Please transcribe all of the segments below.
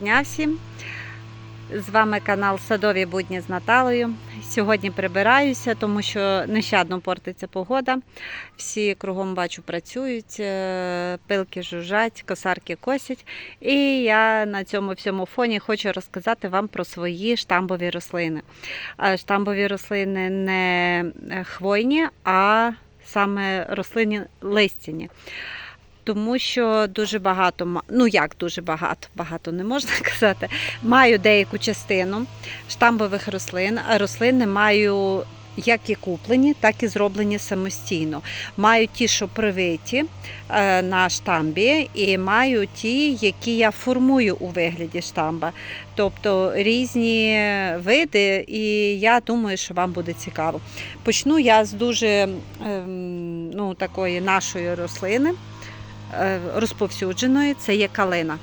Дня всім! З вами канал Садові будні з Наталею. Сьогодні прибираюся, тому що нещадно портиться погода. Всі кругом бачу працюють, е, пилки жужжать, косарки косять. І я на цьому всьому фоні хочу розказати вам про свої штамбові рослини. Е, Штамбові рослини не хвойні, а саме рослини листяні тому що дуже багато, ну як дуже багато, багато не можна казати. Маю деяку частину штамбових рослин. А Рослини маю як і куплені, так і зроблені самостійно. Маю ті, що привиті е, на штамбі, і маю ті, які я формую у вигляді штамба. Тобто різні види, і я думаю, що вам буде цікаво. Почну я з дуже ем, ну, такої нашої рослини е, розповсюдженої це є калина.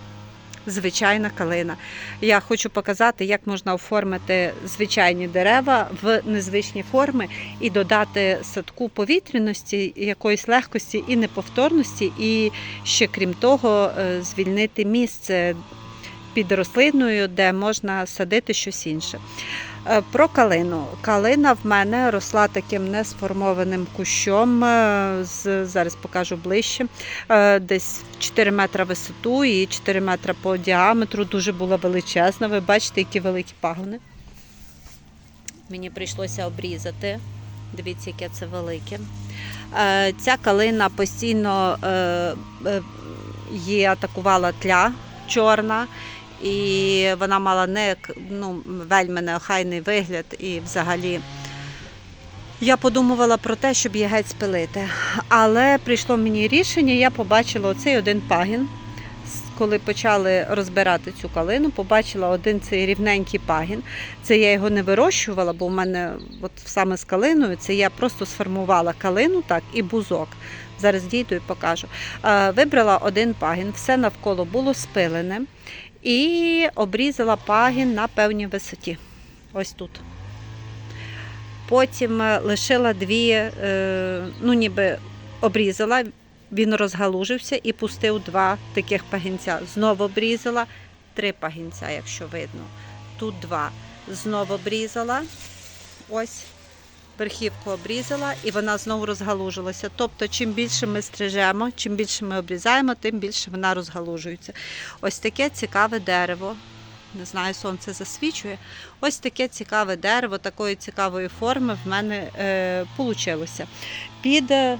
Звичайна калина. Я хочу показати, як можна оформити звичайні дерева в незвичні форми і додати садку повітряності, якоїсь легкості і неповторності, і ще крім того, е, звільнити місце під рослиною, де можна садити щось інше. Е, Про калину. Калина в мене росла таким несформованим кущом. е, Зараз покажу ближче. Е, Десь 4 метри висоту і 4 метри по діаметру. Дуже була величезна. Ви бачите, які великі пагони. Мені прийшлося обрізати. Дивіться, яке це велике. Ця калина постійно її атакувала тля чорна. І вона мала не ну, вельми неохайний вигляд і взагалі. Я подумувала про те, щоб її геть спилити. Але прийшло мені рішення, я побачила оцей один пагін. Коли почали розбирати цю калину, побачила один цей рівненький пагін. Це я його не вирощувала, бо в мене от саме з калиною це я просто сформувала калину так і бузок. Зараз дійду і покажу. Е, Вибрала один пагін, все навколо було спилене і обрізала пагін на певній висоті. Ось тут. Потім е, лишила дві, е, ну ніби обрізала, він розгалужився і пустив два таких пагінця. Знову обрізала три пагінця, якщо видно. Тут два. Знову обрізала. Ось верхівку обрізала і вона знову розгалужилася. Тобто, чим більше ми стрижемо, чим більше ми обрізаємо, тим більше вона розгалужується. Ось таке цікаве дерево. Не знаю, сонце засвічує. Ось таке цікаве дерево, такої цікавої форми в мене е. Під е,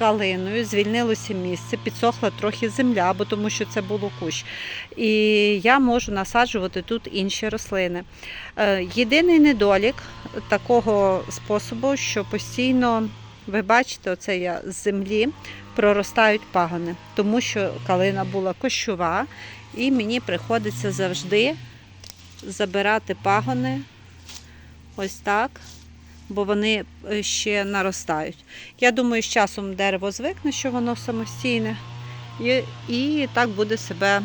калиною звільнилося місце, підсохла трохи земля, бо тому що це було кущ. І я можу насаджувати тут інші рослини. Е, єдиний недолік такого способу, що постійно, ви бачите, оце я з землі проростають пагони, тому що калина була кощова, і мені приходиться завжди забирати пагони ось так, бо вони е, ще наростають. Я думаю, з часом дерево звикне, що воно самостійне, і, і так буде себе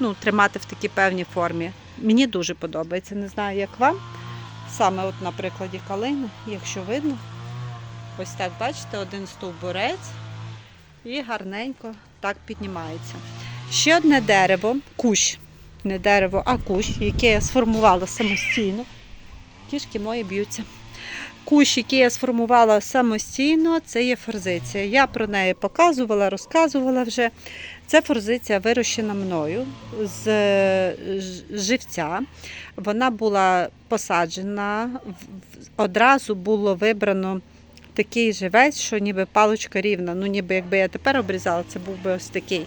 ну, тримати в такій певній формі. Мені дуже подобається, не знаю, як вам. Саме от на прикладі калини, якщо видно, ось так, бачите, один стовбурець і гарненько так піднімається. Ще одне дерево, кущ, не дерево, а кущ, яке я сформувала самостійно. Кішки мої б'ються. Кущ, який я сформувала самостійно, це є форзиція. Я про неї показувала, розказувала вже. Це форзиція вирощена мною з живця. Вона була посаджена, одразу було вибрано такий живець, що ніби паличка рівна. Ну, ніби якби я тепер обрізала, це був би ось такий.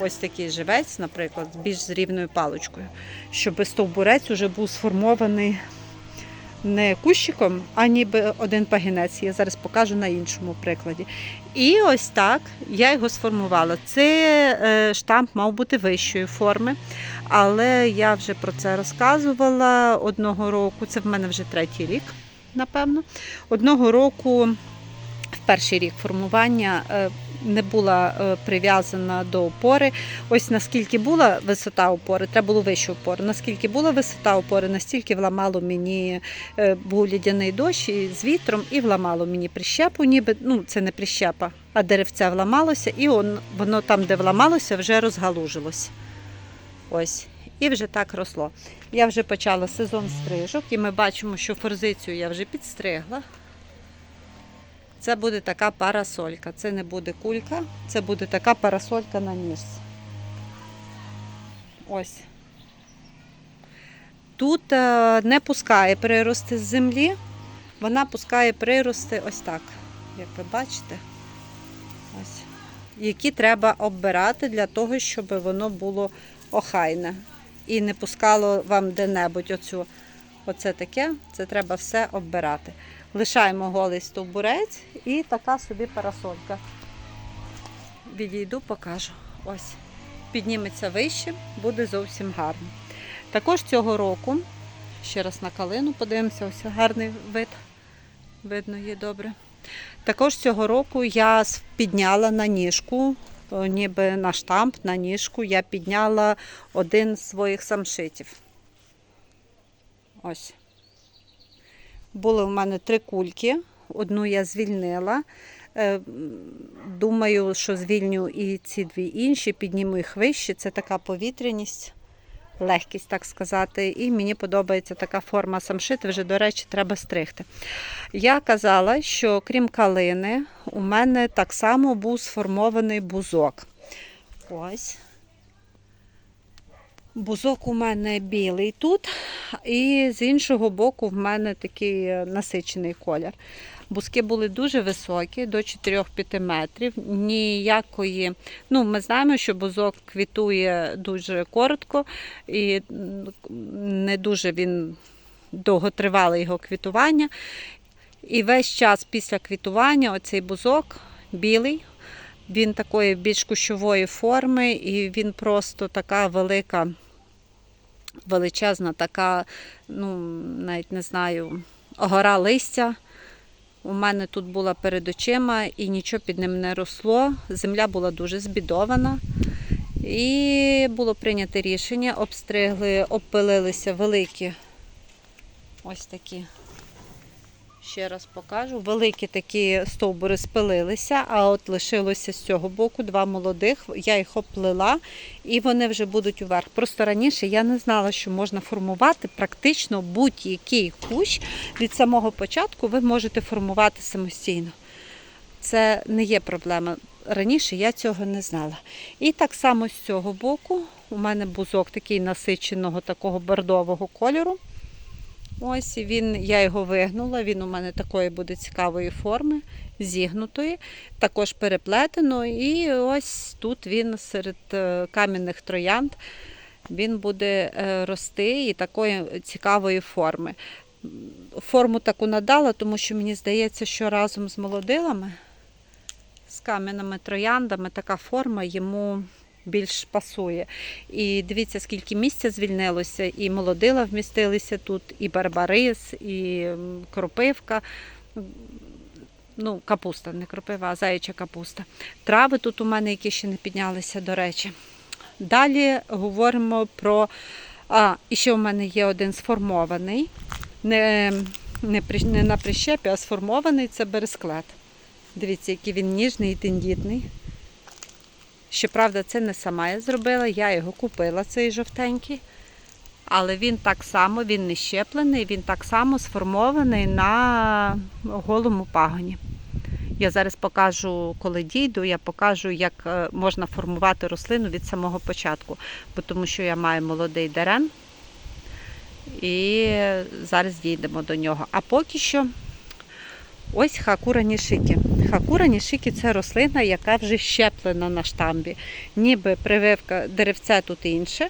Ось такий живець, наприклад, більш з рівною паличкою, щоб стовбурець уже був сформований не кущиком, а ніби один пагінець. Я зараз покажу на іншому прикладі. І ось так я його сформувала. Це е, штамп мав бути вищої форми, але я вже про це розказувала одного року. Це в мене вже третій рік, напевно. Одного року, в перший рік формування, е, не була е, прив'язана до опори. Ось наскільки була висота опори, треба було вищу опору. Наскільки була висота опори, настільки вламало мені е, був лідяний дощ і з вітром, і вламало мені прищепу, ніби ну це не прищепа, а деревце вламалося, і он, воно там, де вламалося, вже розгалужилось. Ось. І вже так росло. Я вже почала сезон стрижок, і ми бачимо, що форзицію я вже підстригла. Це буде така парасолька. Це не буде кулька, це буде така парасолька на ніжці. Ось. Тут е, не пускає прирости з землі, вона пускає прирости ось так, як ви бачите. Ось. Які треба оббирати для того, щоб воно було охайне. І не пускало вам де-небудь оцю. Оце таке, це треба все оббирати. Лишаємо голий стовбурець і така собі парасолька. Відійду, покажу. Ось. Підніметься вище, буде зовсім гарно. Також цього року, ще раз на калину подивимося, ось гарний вид. Видно її добре. Також цього року я підняла на ніжку, ніби на штамп, на ніжку, я підняла один з своїх самшитів. Ось. Були в мене три кульки. Одну я звільнила. Е, Думаю, що звільню і ці дві інші, підніму їх вище. Це така повітряність, легкість, так сказати. І мені подобається така форма самшити. Вже, до речі, треба стригти. Я казала, що крім калини, у мене так само був сформований бузок. Ось. Бузок у мене білий тут, і з іншого боку в мене такий е, насичений колір. Бузки були дуже високі, до 4-5 метрів. Ніякої, ну ми знаємо, що бузок квітує дуже коротко і не дуже він довго тривало його квітування. І весь час після квітування оцей бузок білий, він такої більш кущової форми, і він просто така велика, величезна, така, ну, навіть не знаю, гора листя. У мене тут була перед очима і нічого під ним не росло. Земля була дуже збідована. І було прийнято рішення, обстригли, обпилилися великі ось такі. Ще раз покажу. Великі такі стовбури спилилися, а от лишилося з цього боку два молодих. Я їх оплила і вони вже будуть уверх. Просто раніше я не знала, що можна формувати практично будь-який кущ від самого початку ви можете формувати самостійно. Це не є проблема. Раніше я цього не знала. І так само з цього боку у мене бузок такий насиченого, такого бордового кольору. Ось він, я його вигнула, він у мене такої буде цікавої форми, зігнутої, також переплетено. І ось тут він серед е, кам'яних троянд він буде е, рости і такої цікавої форми. Форму таку надала, тому що мені здається, що разом з молодилами, з кам'яними трояндами, така форма йому більш пасує. І дивіться, скільки місця звільнилося, і молодила вмістилися тут, і барбарис, і кропивка. Ну, капуста, не кропива, а заяча капуста. Трави тут у мене, які ще не піднялися, до речі. Далі говоримо про. А, і ще у мене є один сформований. Не, не, при- не на прищепі, а сформований це бересклет. Дивіться, який він ніжний і тендітний. Щоправда, це не сама я зробила, я його купила, цей жовтенький. Але він так само, він не щеплений, він так само сформований на голому пагоні. Я зараз покажу, коли дійду, я покажу, як е, можна формувати рослину від самого початку, бо тому що я маю молодий дерен. І зараз дійдемо до нього. А поки що ось хакура нішики. Хакура нішики це рослина, яка вже щеплена на штамбі. Ніби прививка деревця тут інше,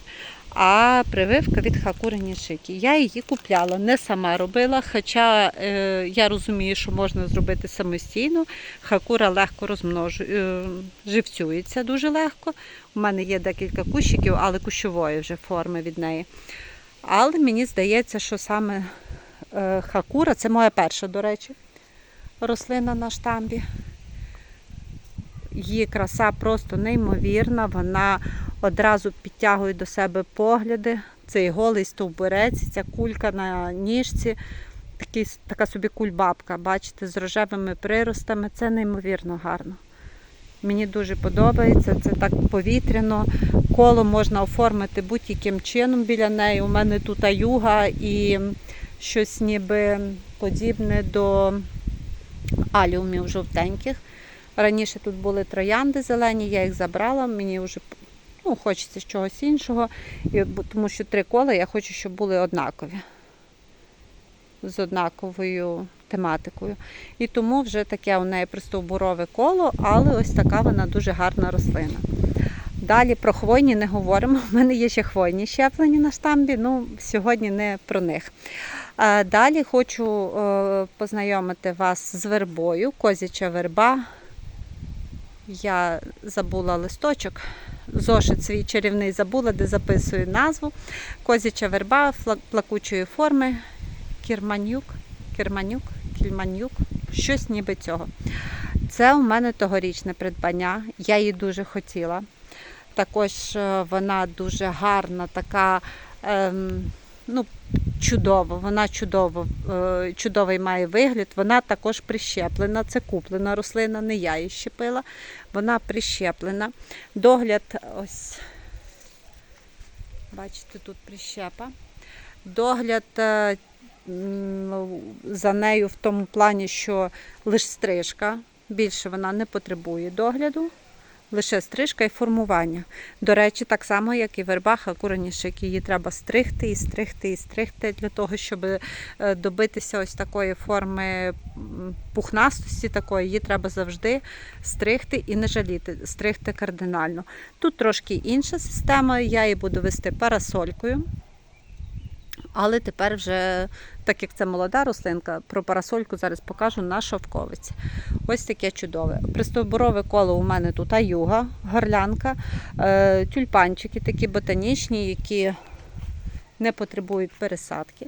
а прививка від хакури нішики. Я її купляла, не сама робила, хоча е, я розумію, що можна зробити самостійно. Хакура легко розмножує, е, живцюється дуже легко. У мене є декілька кущиків, але кущової вже форми від неї. Але мені здається, що саме е, хакура це моя перша, до речі, рослина на штамбі. Її краса просто неймовірна, вона одразу підтягує до себе погляди. Цей голий стовбурець, ця кулька на ніжці, такий, така собі кульбабка, бачите, з рожевими приростами. Це неймовірно гарно. Мені дуже подобається. Це так повітряно. Коло можна оформити будь-яким чином біля неї. У мене тут аюга і щось ніби подібне до аліумів жовтеньких. Раніше тут були троянди зелені, я їх забрала, мені вже ну, хочеться чогось іншого, тому що три кола я хочу, щоб були однакові. З однаковою тематикою. І тому вже таке у неї пристовбурове коло, але ось така вона дуже гарна рослина. Далі про хвойні не говоримо. У мене є ще хвойні щеплені на штамбі, ну сьогодні не про них. Далі хочу е, познайомити вас з вербою, козяча верба. Я забула листочок. Зошит свій чарівний забула, де записую назву. Козяча верба плакучої форми. Кірманюк, Кірманюк, Кільманюк, щось ніби цього. Це у мене тогорічне придбання. Я її дуже хотіла. Також е, вона дуже гарна, така ем, ну, чудова. Вона чудово, е, чудовий має вигляд. Вона також прищеплена. Це куплена рослина, не я її щепила. Вона прищеплена. Догляд, ось, бачите, тут прищепа. Догляд е, за нею в тому плані, що лише стрижка. Більше вона не потребує догляду. Лише стрижка і формування. До речі, так само, як і вербаха куранішик, її треба стригти і стригти і стригти для того, щоб е, добитися ось такої форми пухнастості такої, її треба завжди стригти і не жаліти, стригти кардинально. Тут трошки інша система, я її буду вести парасолькою. Але тепер вже, так як це молода рослинка, про парасольку зараз покажу на шовковиці. Ось таке чудове. Пристовбурове коло у мене тут аюга, горлянка, е, тюльпанчики такі ботанічні, які не потребують пересадки.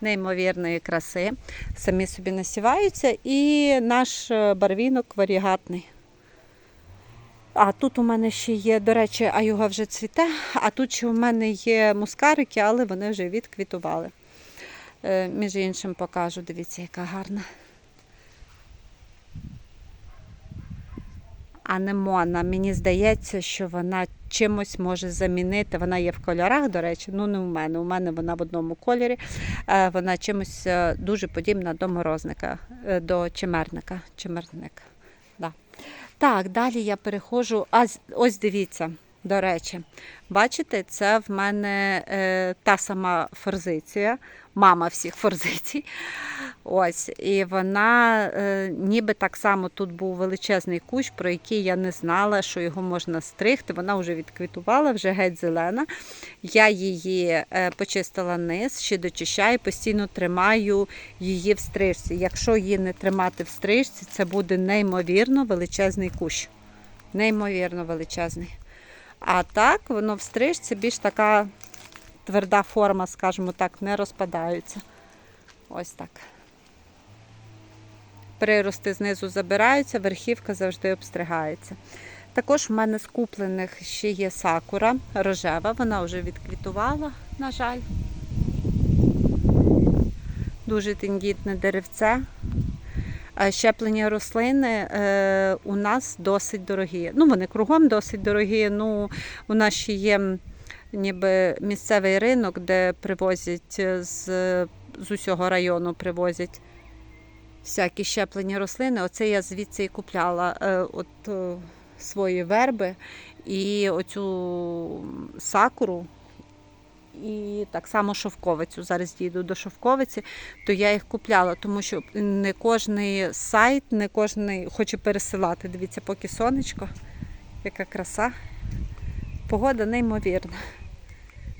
Неймовірної краси. Самі собі насіваються. І наш е, барвінок варігатний. А тут у мене ще є, до речі, аюга вже цвіте, а тут ще у мене є мускарики, але вони вже відквітували. Е, Між іншим покажу, дивіться, яка гарна. Анемона. Мені здається, що вона чимось може замінити. Вона є в кольорах, до речі, ну не у мене. У мене вона в одному кольорі. Е, Вона чимось е, дуже подібна до морозника, до чимерника. Чимерник. Так, далі я переходжу. А ось дивіться, до речі, бачите, це в мене е, та сама форзиція, мама всіх форзицій. Ось, і вона е, ніби так само тут був величезний кущ, про який я не знала, що його можна стригти. Вона вже відквітувала, вже геть зелена. Я її е, почистила низ, ще дочищаю, постійно тримаю її в стрижці. Якщо її не тримати в стрижці, це буде неймовірно величезний кущ. Неймовірно величезний. А так, воно в стрижці більш така тверда форма, скажімо так, не розпадаються. Ось так. Прирости знизу забираються, верхівка завжди обстригається. Також в мене з куплених ще є сакура рожева, вона вже відквітувала, на жаль. Дуже тендітне деревце. А Щеплені рослини е, у нас досить дорогі. Ну, вони кругом досить дорогі. Ну, у нас ще є ніби місцевий ринок, де привозять з, з усього району привозять всякі щеплені рослини. Оце я звідси і купляла е, от, е, свої верби і оцю сакуру. І так само шовковицю. Зараз дійду до шовковиці, то я їх купляла, тому що не кожний сайт, не кожний хоче пересилати. Дивіться, поки сонечко, яка краса. Погода неймовірна.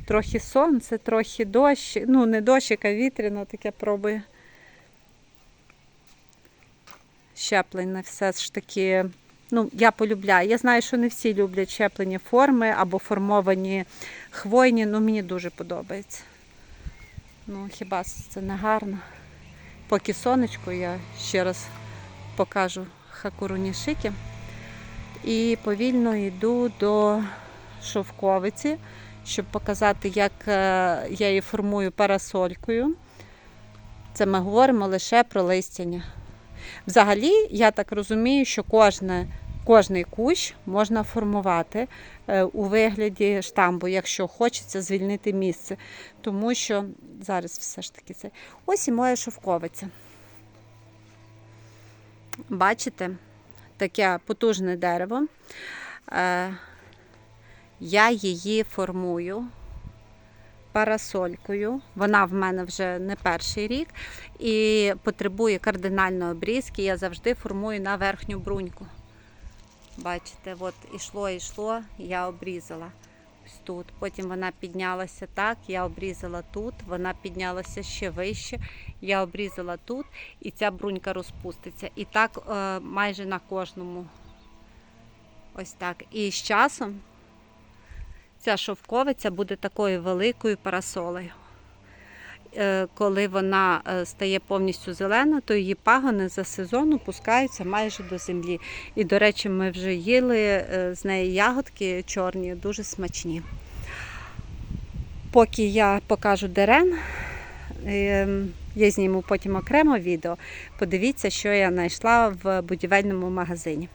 Трохи сонце, трохи дощ. Ну, не дощ, а вітряно таке пробує. Щеплене все ж таки. Ну, я полюбляю. Я знаю, що не всі люблять щеплені форми або формовані хвойні, ну мені дуже подобається. Ну, хіба це не гарно? Поки сонечко, я ще раз покажу хакурунішики. І повільно йду до шовковиці, щоб показати, як е, я її формую парасолькою. Це ми говоримо лише про листяння. Взагалі, я так розумію, що кожне, кожний кущ можна формувати е, у вигляді штамбу, якщо хочеться звільнити місце. Тому що зараз все ж таки це. Ось і моя шовковиця. Бачите, таке потужне дерево. Е, Я її формую парасолькою. Вона в мене вже не перший рік і потребує кардинальної обрізки. Я завжди формую на верхню бруньку. Бачите, от ішло, ішло, я обрізала ось тут. Потім вона піднялася так, я обрізала тут, вона піднялася ще вище, я обрізала тут, і ця брунька розпуститься. І так е, майже на кожному. Ось так. І з часом ця шовковиця буде такою великою парасолею. Е, Коли вона е, стає повністю зелена, то її пагони за сезон опускаються майже до землі. І, до речі, ми вже їли е, з неї ягодки чорні, дуже смачні. Поки я покажу дерен, ем, я зніму потім окремо відео. Подивіться, що я знайшла в будівельному магазині.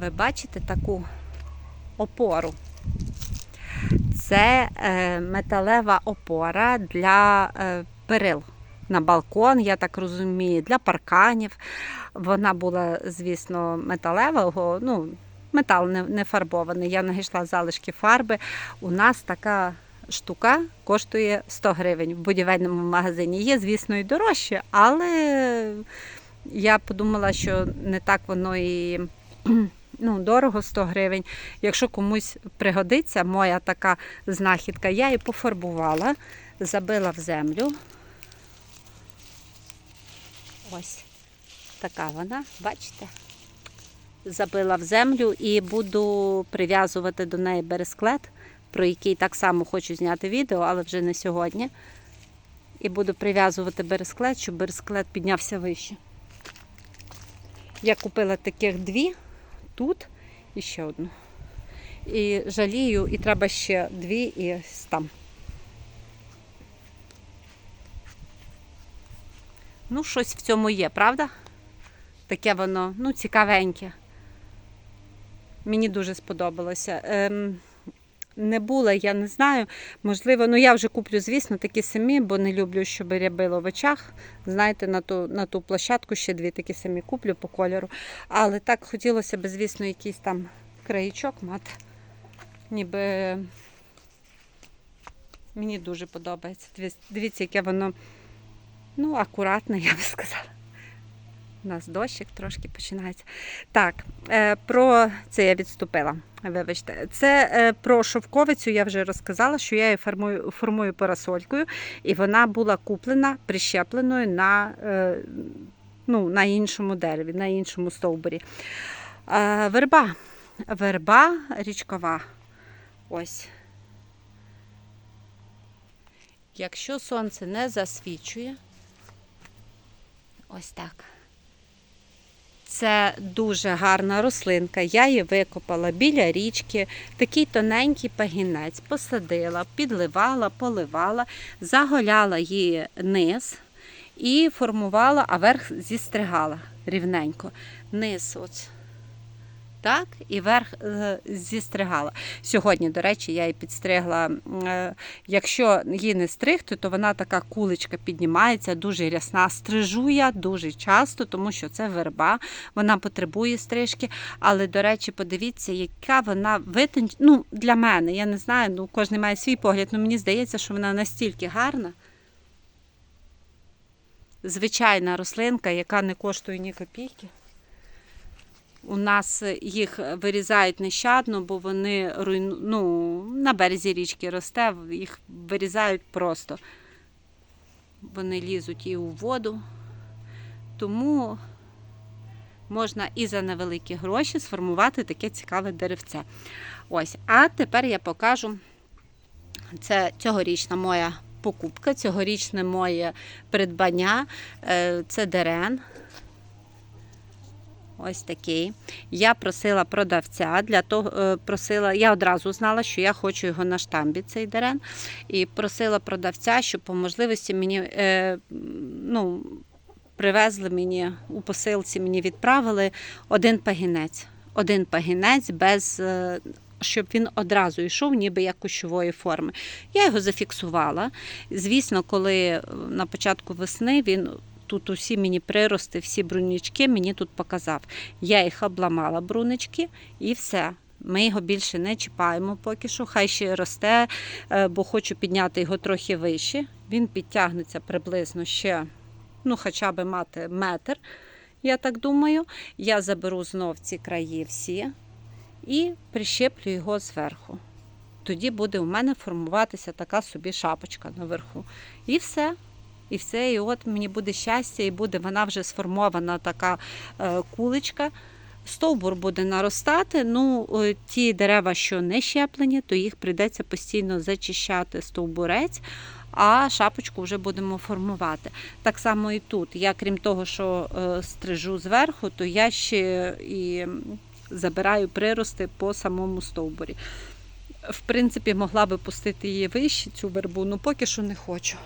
Ви бачите таку опору. Це е, металева опора для е, перил на балкон, я так розумію, для парканів. Вона була, звісно, металевого, ну, метал не, фарбований. Я знайшла залишки фарби. У нас така штука коштує 100 гривень в будівельному магазині. Є, звісно, і дорожче, але я подумала, що не так воно і ну, дорого 100 гривень. Якщо комусь пригодиться моя така знахідка, я її пофарбувала, забила в землю. Ось така вона, бачите? Забила в землю і буду прив'язувати до неї бересклет, про який так само хочу зняти відео, але вже не сьогодні. І буду прив'язувати бересклет, щоб бересклет піднявся вище. Я купила таких дві тут і ще одну. І жалію, і треба ще дві і там. Ну, щось в цьому є, правда? Таке воно, ну, цікавеньке. Мені дуже сподобалося. Ем, не була, я не знаю. Можливо, ну я вже куплю, звісно, такі самі, бо не люблю, щоб рябило в очах. Знаєте, на ту, на ту площадку ще дві такі самі куплю по кольору. Але так хотілося б, звісно, якийсь там краєчок мати. Ніби мені дуже подобається. Дивіться, яке воно ну, акуратне, я би сказала. У нас дощик трошки починається. Так, е, про це я відступила. Вибачте, це е, про шовковицю я вже розказала, що я її формую, формую парасолькою, і вона була куплена прищепленою на, е, ну, на іншому дереві, на іншому стовбурі. Верба. Верба річкова. Ось. Якщо сонце не засвічує, ось так. Це дуже гарна рослинка. Я її викопала біля річки, такий тоненький пагінець, посадила, підливала, поливала, заголяла її низ і формувала, а верх зістригала рівненько. Низ ось. Так, і верх е, зістригала. Сьогодні, до речі, я її підстригла. Е, якщо її не стригти, то вона така куличка піднімається, дуже рясна. Стрижу я дуже часто, тому що це верба, вона потребує стрижки. Але, до речі, подивіться, яка вона витончена. Ну, для мене, я не знаю, ну кожен має свій погляд, але мені здається, що вона настільки гарна. Звичайна рослинка, яка не коштує ні копійки. У нас їх вирізають нещадно, бо вони ну, на березі річки росте, їх вирізають просто. Вони лізуть і у воду. Тому можна і за невеликі гроші сформувати таке цікаве деревце. Ось, а тепер я покажу. Це цьогорічна моя покупка, цьогорічне моє придбання. Е, Це дерен. Ось такий. Я просила продавця для того, е, просила, я одразу знала, що я хочу його на штамбі, цей дерен. І просила продавця, щоб по можливості мені е, ну, привезли мені у посилці, мені відправили один пагінець. Один пагінець без. е, Щоб він одразу йшов, ніби як кущової форми. Я його зафіксувала. Звісно, коли е, на початку весни він тут усі мені прирости, всі брунічки мені тут показав. Я їх обламала брунички і все. Ми його більше не чіпаємо поки що. Хай ще росте, е, бо хочу підняти його трохи вище. Він підтягнеться приблизно ще, ну, хоча б мати метр, я так думаю. Я заберу знов ці краї всі і прищеплю його зверху. Тоді буде у мене формуватися така собі шапочка наверху. І все. І все, і от мені буде щастя, і буде вона вже сформована така е, куличка. Стовбур буде наростати. Ну, ті дерева, що не щеплені, то їх прийдеться постійно зачищати стовбурець, а шапочку вже будемо формувати. Так само і тут. Я, крім того, що е, стрижу зверху, то я ще і забираю прирости по самому стовбурі. В принципі, могла би пустити її вище, цю вербу, але поки що не хочу.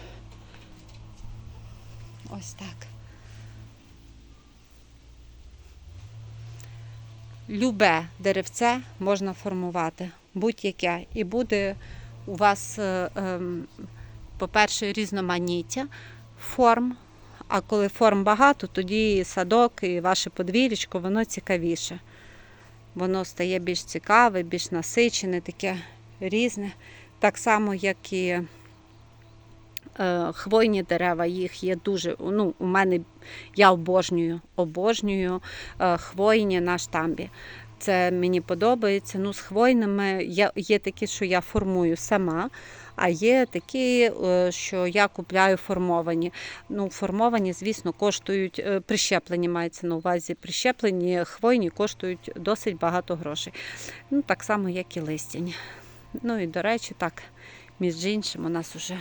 Ось так. Любе деревце можна формувати, будь-яке. І буде у вас, е, ем, по-перше, різноманіття форм. А коли форм багато, тоді і садок, і ваше подвір'ячко, воно цікавіше. Воно стає більш цікаве, більш насичене, таке різне. Так само, як і хвойні дерева, їх є дуже. Ну, у мене я обожнюю, обожнюю е, хвойні на штамбі. Це мені подобається. Ну, з хвойними я, є такі, що я формую сама, а є такі, е, що я купляю формовані. Ну, формовані, звісно, коштують е, прищеплені, мається на увазі. Прищеплені хвойні коштують досить багато грошей. Ну, так само, як і листяні. Ну і до речі, так, між іншим, у нас вже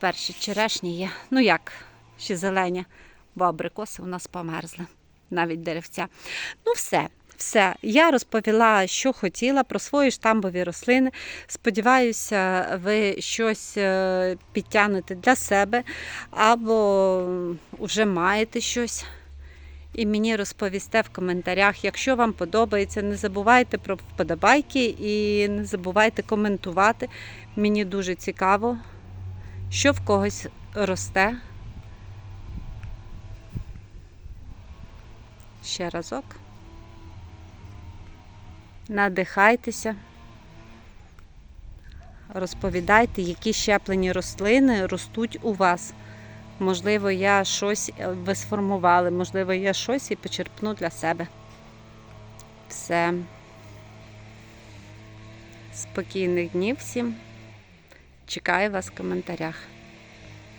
перші черешні є. Ну як, ще зелені, бо абрикоси у нас померзли, навіть деревця. Ну, все. Все, я розповіла, що хотіла про свої штамбові рослини. Сподіваюся, ви щось е, підтягнете для себе або вже маєте щось. І мені розповісте в коментарях. Якщо вам подобається, не забувайте про вподобайки і не забувайте коментувати. Мені дуже цікаво, що в когось росте. Ще разок. Надихайтеся, розповідайте, які щеплені рослини ростуть у вас. Можливо, я щось е, ви сформували, можливо, я щось і почерпну для себе. Все. Спокійних днів всім. Чекаю вас в коментарях.